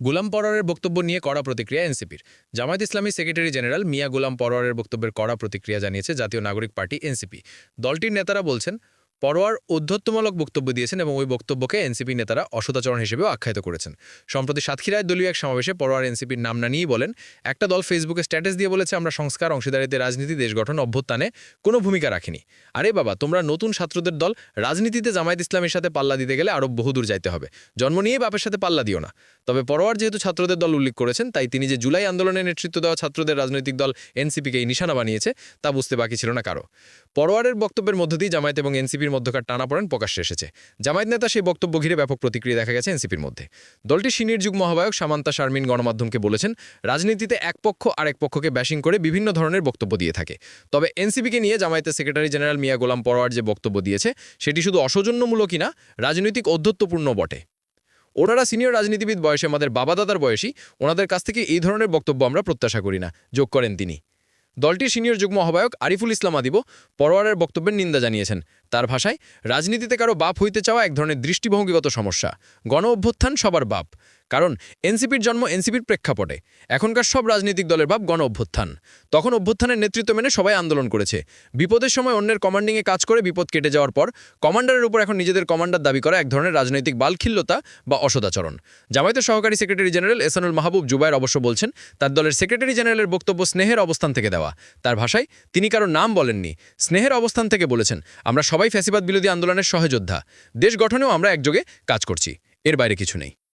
গুলাম পরোয়ারের বক্তব্য নিয়ে কড়া প্রতিক্রিয়া এনসিপির। জামায়াত ইসলামী সেক্রেটারি জেনারেল মিয়া গুলাম পরোয়ারের বক্তব্যের কড়া প্রতিক্রিয়া জানিয়েছে জাতীয় নাগরিক পার্টি এনসিপি। দলটির নেতারা বলছেন পরোয়ার ঔদ্ধত্যমূলক বক্তব্য দিয়েছেন এবং ওই বক্তব্যকে এনসিপি নেতারা অসদাচরণ হিসেবেও আখ্যায়িত করেছেন। সম্প্রতি সাতক্ষীরায় দলীয় এক সমাবেশে পরোয়ার এনসিপির নাম না নিয়েই বলেন, একটা দল ফেসবুকে স্ট্যাটাস দিয়ে বলেছে আমরা সংস্কার অংশীদারিতে রাজনীতি, দেশ গঠন, অভ্যুত্থানে কোনো ভূমিকা রাখিনি। আরে বাবা, তোমরা নতুন ছাত্রদের দল রাজনীতিতে জামায়াত ইসলামের সাথে পাল্লা দিতে গেলে আরও বহুদূর যাইতে হবে। জন্ম নিয়েই বাপের সাথে পাল্লা দিও না। তবে পরোয়ার যেহেতু ছাত্রদের দল উল্লেখ করেছেন, তাই তিনি যে জুলাই আন্দোলনে নেতৃত্ব দেওয়া ছাত্রদের রাজনৈতিক দল এনসিপিকে নিশানা বানিয়েছে, তা বুঝতে বাকি ছিল না কারও। পরোয়ারের বক্তব্যের মধ্য দিয়ে জামায়াত এবং এনসিপির মধ্যকার টানাপড়েন প্রকাশ্যে এসেছে। জামায়াত নেতা সেই বক্তব্য ঘিরে ব্যাপক প্রতিক্রিয়া দেখা গেছে এনসিপির মধ্যে। দলটির সিনির যুগ মহাবায়ক সামান্তা শারমিন গণমাধ্যমকে বলেছেন, রাজনীতিতে এক পক্ষ আরেক পক্ষকে ব্যাশিং করে বিভিন্ন ধরনের বক্তব্য দিয়ে থাকে। তবে এনসিপিকে নিয়ে জামায়াতের সেক্রেটারি জেনারেল মিয়া গোলাম পরোয়ার যে বক্তব্য দিয়েছে, সেটি শুধু অসৌজন্যমূলকই না, রাজনৈতিক ঔদ্ধত্যপূর্ণ বটে। ওনারা সিনিয়র রাজনীতিবিদ বয়সে আমাদের বাবা দাদার বয়সী, ওনাদের কাছ থেকে এই ধরনের বক্তব্য আমরা প্রত্যাশা করি না, যোগ করেন তিনি। দলটির সিনিয়র যুগ্ম আহ্বায়ক আরিফুল ইসলাম আদিব পরোয়ারের বক্তব্যের নিন্দা জানিয়েছেন। তার ভাষায়, রাজনীতিতে কারও বাপ হইতে চাওয়া এক ধরনের দৃষ্টিভঙ্গিগত সমস্যা। গণ অভ্যুত্থান সবার বাপ। কারণ এনসিপির জন্ম এনসিপির প্রেক্ষাপটে। এখনকার সব রাজনৈতিক দলের ভাব গণ অভ্যুত্থান। তখন অভ্যুত্থানের নেতৃত্ব মেনে সবাই আন্দোলন করেছে। বিপদের সময় অন্যের কমান্ডিংয়ে কাজ করে বিপদ কেটে যাওয়ার পর কমান্ডারের উপর এখন নিজেদের কমান্ডার দাবি করা এক ধরনের রাজনৈতিক বালখিল্যতা বা অসদাচরণ। জামায়াতের সহকারী সেক্রেটারি জেনারেল এসানুল মাহবুব জুবাইর অবশ্য বলছেন, তার দলের সেক্রেটারি জেনারেলের বক্তব্য স্নেহের অবস্থান থেকে দেওয়া। তার ভাষায়, তিনি কারও নাম বলেননি। স্নেহের অবস্থান থেকে বলেছেন, আমরা সবাই ফ্যাসিবাদ বিরোধী আন্দোলনের সহযোদ্ধা। দেশ গঠনেও আমরা একযোগে কাজ করছি। এর বাইরে কিছু নেই।